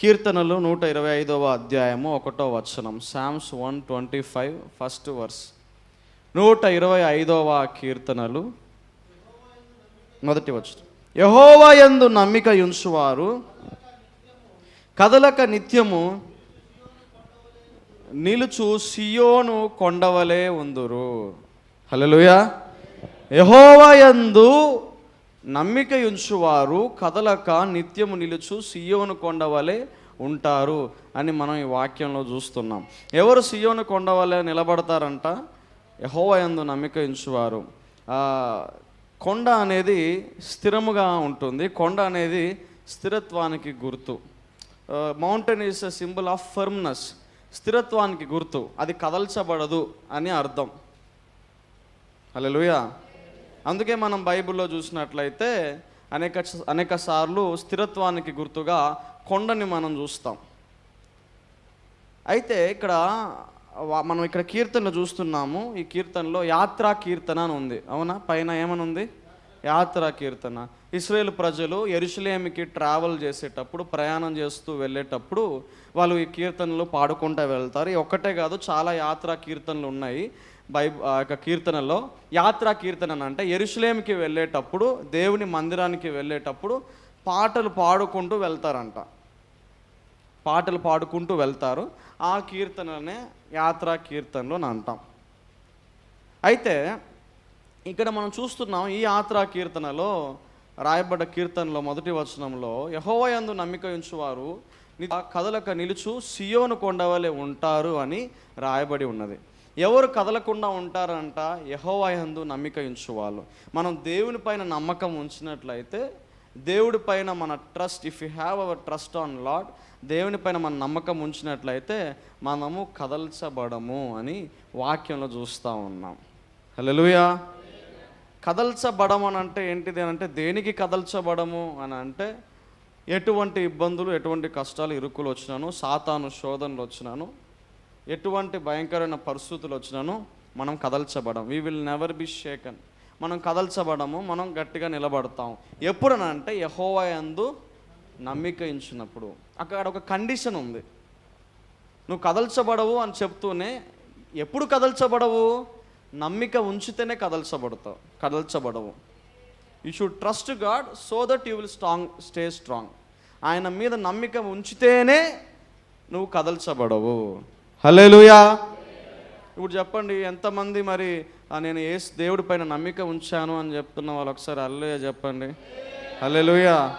కీర్తనలు నూట ఇరవై ఐదవ అధ్యాయము ఒకటో వచనం. Psalms one twenty five first verse నూట ఇరవై ఐదవ కీర్తనలు. మొదటి వచనం. యహోవా ఎందు నమ్మిక ఉంచువారు కదలక నిత్యము నిలుచు సియోను కొండవలే ఉందురు. హల్లెలూయా యహోవా యందు నమ్మిక ఉంచువారు కదలక నిత్యము నిలుచు సియోను కొండవలే ఉంటారు అని మనం ఈ వాక్యంలో చూస్తున్నాం. ఎవరు సియోను కొండవలే నిలబడతారంట? యహోవయందు నమ్మిక ఉంచువారు కొండ అనేది స్థిరముగా ఉంటుంది. కొండ అనేది స్థిరత్వానికి గుర్తు. Mountain is a symbol of firmness స్థిరత్వానికి గుర్తు. అది కదల్చబడదు అని అర్థం. హల్లెలూయా. అందుకే మనం బైబిల్లో చూసినట్లయితే అనేక అనేక సార్లు స్థిరత్వానికి గుర్తుగా కొండని మనం చూస్తాం. అయితే ఇక్కడ మనం ఇక్కడ కీర్తనలు చూస్తున్నాము. ఈ కీర్తనలో యాత్రా కీర్తన అని ఉంది. అవునా? పైన ఏమని ఉంది యాత్రా కీర్తన. ఇస్రాయేల్ ప్రజలు ఎరుసలేమికి ట్రావెల్ చేసేటప్పుడు ప్రయాణం చేస్తూ వెళ్ళేటప్పుడు వాళ్ళు ఈ కీర్తనలు పాడుకుంటూ వెళ్తారు. ఒక్కటే కాదు చాలా యాత్రా కీర్తనలు ఉన్నాయి. బై యొక్క కీర్తనలో యాత్రా కీర్తన అని అంటే ఎరుసలేమికి వెళ్ళేటప్పుడు దేవుని మందిరానికి వెళ్ళేటప్పుడు పాటలు పాడుకుంటూ వెళ్తారంట. పాటలు పాడుకుంటూ వెళ్తారు. ఆ కీర్తననే యాత్రా కీర్తనలు అని అంటాం. అయితే ఇక్కడ మనం చూస్తున్నాం ఈ యాత్రా కీర్తనలో రాయబడ్డ కీర్తనలో మొదటి వచనంలో యహోవయందు నమ్మిక ఉంచువారు కదలక నిలుచు సియోను కొండవలే ఉంటారు అని రాయబడి ఉన్నది. ఎవరు కదలకుండా ఉంటారంట యహోవాయందు నమ్మిక ఉంచువాళ్ళు మనం దేవుని పైన నమ్మకం ఉంచినట్లయితే దేవుడి పైన మన trust if you have our trust on Lord దేవుని పైన మన నమ్మకం ఉంచినట్లయితే మనము కదల్చబడము అని వాక్యంలో చూస్తూ ఉన్నాం. హలోయా కదల్చబడము అని అంటే ఏంటిది అని అంటే దేనికి కదల్చబడము అని అంటే ఎటువంటి ఇబ్బందులు ఎటువంటి కష్టాలు ఇరుకులు వచ్చినాను సాతాను శోధనలు వచ్చినాను ఎటువంటి భయంకరమైన పరిస్థితులు వచ్చినాను మనం కదల్చబడం we will never be shaken మనం కదల్చబడము మనం గట్టిగా నిలబడతాం ఎప్పుడనంటే యహోవా యందు నమ్మిక ఇచ్చినప్పుడు అక్కడ ఒక కండిషన్ ఉంది. నువ్వు కదల్చబడవు అని చెప్తూనే ఎప్పుడు కదల్చబడవు? నమ్మిక ఉంచితేనే కదల్చబడతావు కదల్చబడవు. You should trust God so that you will strong stay strong ఆయన మీద నమ్మిక ఉంచితేనే నువ్వు కదల్చబడవు. హల్లెలూయా. ఇప్పుడు చెప్పండి ఎంతమంది మరి "ఆ, నేను ఏ దేవుడి పైన నమ్మిక ఉంచాను అని చెప్తున్న వాళ్ళు ఒకసారి హల్లెలూయా చెప్పండి. హల్లెలూయా.